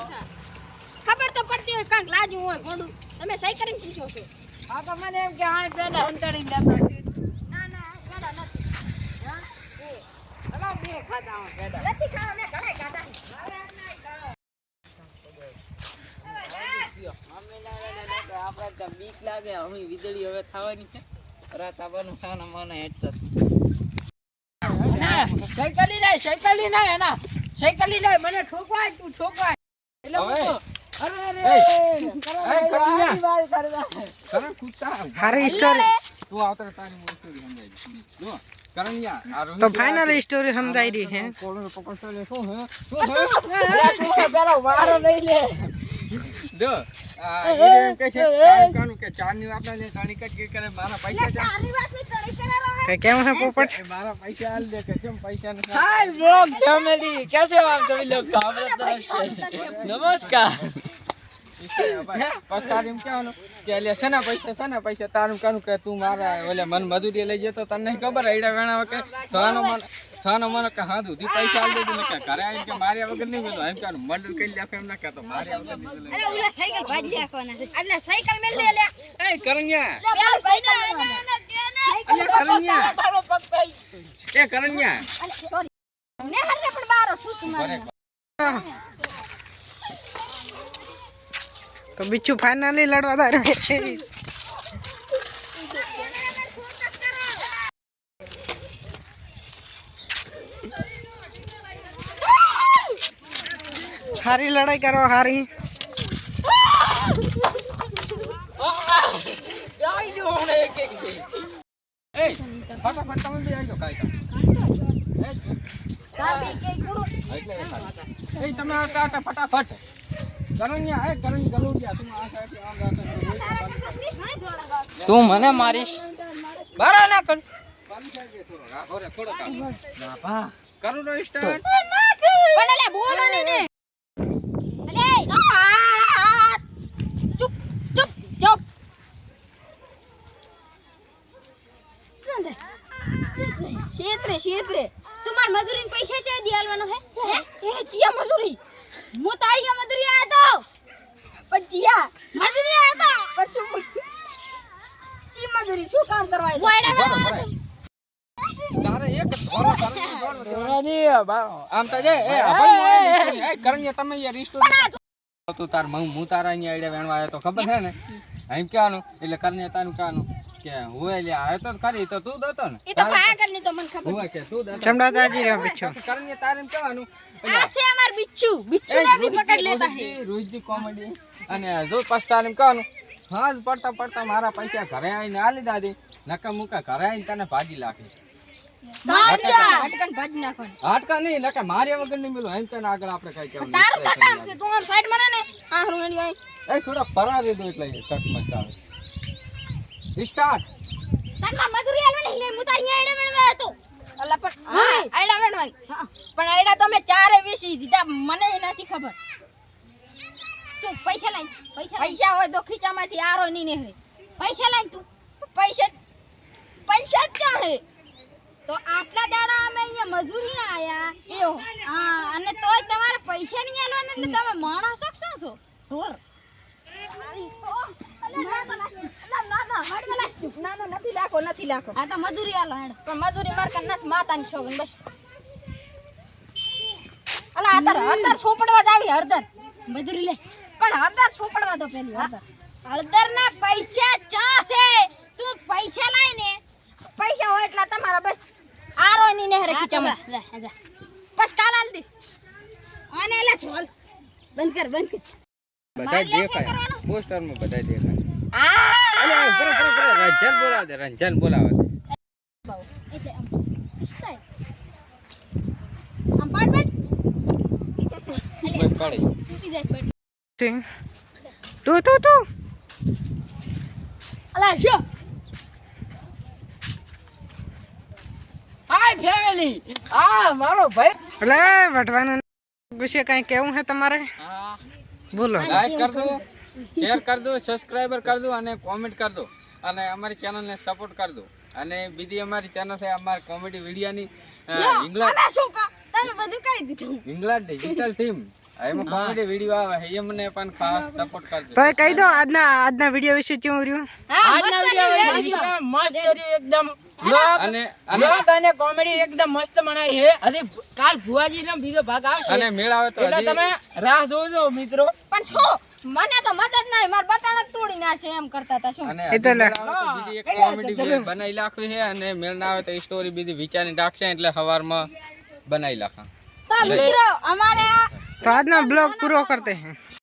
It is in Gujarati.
ખબર તો પડતી હોય કાંક લાજુ હોય મોડું. તમે સહી કરીને પૂછો છો. હા, તો મને એમ કે હા પેલા હંતાડી લેતા છે. ના ના પેડા નથી હા? એ, અલા, બે ખાતા હું પેડા. નથી ખાવા મેં ઘણા ખાધા આપણે તો બીક લાગે અમે વીજળી હવે થવાની છે રાત આવવાનું સાના મને હેઠતા સાયકલી નહીં સાયકલી નહીં એના સાયકલી નહીં મને ઠોકવાય તું ઠોકવાય એટલે હું હવે. તો, અરે અરે એય. કરો એય, ભાઈ, કરી લે. આની વાત કરતા. કરણ કૂદતા હારી સ્ટોરી તું આવતર તારી મોટી સ્ટોરી तो फाइनल स्टोरी हम गाई रही क्या है। कैसे हो। आप सभी लोग? नमस्कार। પછી તારે એમ કહેવાનું કે એટલે શેના પૈસા શેના પૈસા તારું કરું કે તું મારા એટલે મન મજૂરી લઈ જતો તને ખબર? એડા વેણા કે સહાનો મન સહાનો મન કે હા દૂધી પૈસા આવી દેજો કે ઘરે કે માર્યા વગર નહીં મેલો એમ કહેવાનું મંડળ કરી નાખો એમ ના કહેતો માર્યા એ કરણ્યા. કરણ્યા. તો બીજું ફાઇનલી લડવા તારે હારી લડાઈ કરો હારી આવી ગયો મને એક એક થી. એ ફટાફટ તમે બી આવજો કાંઈ ભાભી કે ગુડુ એટલે એ સારું. એ તમે આ ટાટા ફટાફટ તું મને મારીશ. બારો ના કર. પાલી સાઈડ રે થોડો કામ. કરું રો સ્ટાર્ટ પણ અલે બોલો ને ને અલે આ! ચૂપ ચૂપ ચૂપ. શેત્રે શેત્રે. તમાર મજૂરી પૈસા ચા દી આલવાનો હે? હે? એ ચિયા મજૂરી હું તારી મજૂરી આયો તો? પણ જીયા મજૂરી આયો તો? પણ શું કી મજૂરી શું કામ કરવા આવ્યો તારે એક ધોરો. આમ તો જે એ ભાઈ એ કરણ્યા તમે યાર રિસ્ટોર તું તાર હું હું તારા અહીંયા આઈડિયા વેણવા આવ્યો તો ખબર છે ને? એમ. કહેવાનું એટલે કરણ્યા તારું કહેવાનું કે હું એટલે આવ્યો તો ખરી તો તું દતો ને. એ તો પાગલની તો મને ખબર હું કે તું દતો ચમડા દાજી રહ્યો પીછો. પછી તારે એમ કહેવાનું આ છે અમાર બિચ્છુ. બિચ્છુ ને બી પકડ લેતા હે. રોજની કોમેડી અને જો પસ્તાને કહેવાનું હાજ પડતા પડતા મારા પૈસા ઘરે આવીને આ લીધા દે નકા મુકા ઘરે આવીને તને ભાજી નાખવાનું. હાટકા નહીં નકા માર્યા વગર નહીં મેલું. એમ તને આગળ આપણે કઈ કહેવું તારું તું આમ સાઈડમાં ને આ હરું એ થોડા ફરારી દો એટલે આવે. સ્ટાર્ટ. તારમાં મજૂરી આલવા નહીં લે હું તારી આઈડા મેળવા હતો. અલા પણ હા આઈડા મેળવાની પણ આઈડા તો અમે ચારે વીસી દીધા મને નથી ખબર. તું પૈસા લઈ પૈસા પૈસા હોય તો ખીચામાંથી આરો નહીં નીકળે પૈસા લઈ તું. પૈસા પૈસા જ ચાહે તો આટલા દાડા અમે અહીંયા મજૂરી આયા. એવો. હા અને તોય તમારે પૈસા નહીં આલવાના એટલે તમે માણસ શું? છો ઢોર નથી લાખો નથી લાખો. આ તો મજૂરી આલો હેડ. પણ મજૂરી માર કન નથી માતાની શોગન બસ. અલા આતર હળદર સોપડવા જ હળદર. મજૂરી લે. પણ હળદર સોપડવા દો પેલી હળદર હળદર ના પૈસા ચા છે તું પૈસા લાય ને. પૈસા હોય એટલા તમારા બસ. આરો ની બસ કાલ આલ લે ઢોલ બંધ કર બંધ કર. બધા દેખાય. પોસ્ટરમાં બધા દેખાય. આ! રંજન બોલાવે દે રંજન બોલાવે દે એટલે આમ સ્ટાઈલ આમ પાડ પાડ બસ પડી તૂટી જાય પાડ તું તું તું. અલા જો. હાય ફેમિલી આ મારો ભાઈ. એટલે વટવાનું વિશે કઈ કેવું છે તમારે? હા. બોલો. લાઈક કર દો શેર કર દો સબસ્ક્રાઇબર કર દો અને કોમેન્ટ કર દો. અને અમારી ચેનલને સપોર્ટ કર દો અને બીજી અમારી ચેનલ છે અમારી કોમેડી વિડિયાની ઇંગ્લેન્ડ શું કા? તમે બધું કહી દીધું ઇંગ્લેન્ડ ડિજિટલ ટીમ એમાં કોમેડી વિડિયો આવે છે એ મને પણ ખાસ સપોર્ટ કરજો. તો કહી દો આજના આજના વિડિયો વિશે શું રહ્યું? આજના વિડિયો વિશે મસ્ત રહ્યું એકદમ અને અને કોમેડી એકદમ મસ્ત બનાવી છે. અને કાલ ભુવાજી બીજો ભાગ આવશે. અને મેળ આવે તો એટલે તમે રાહ જોજો મિત્રો. પણ શું? મને તો મદદ નહીં માર બટાણા તોડી નાખે એમ કરતા હતા શું? એ તો બીજી એક કોમેડી વીડિયો બનાવી નાખવી છે અને મેળ ના આવે તો સ્ટોરી બીજી વિચારી રાખશે એટલે સવારમાં બનાવી નાખા તો મિત્રો અમારે આ તો આજનો બ્લોગ પૂરો કરતે हैं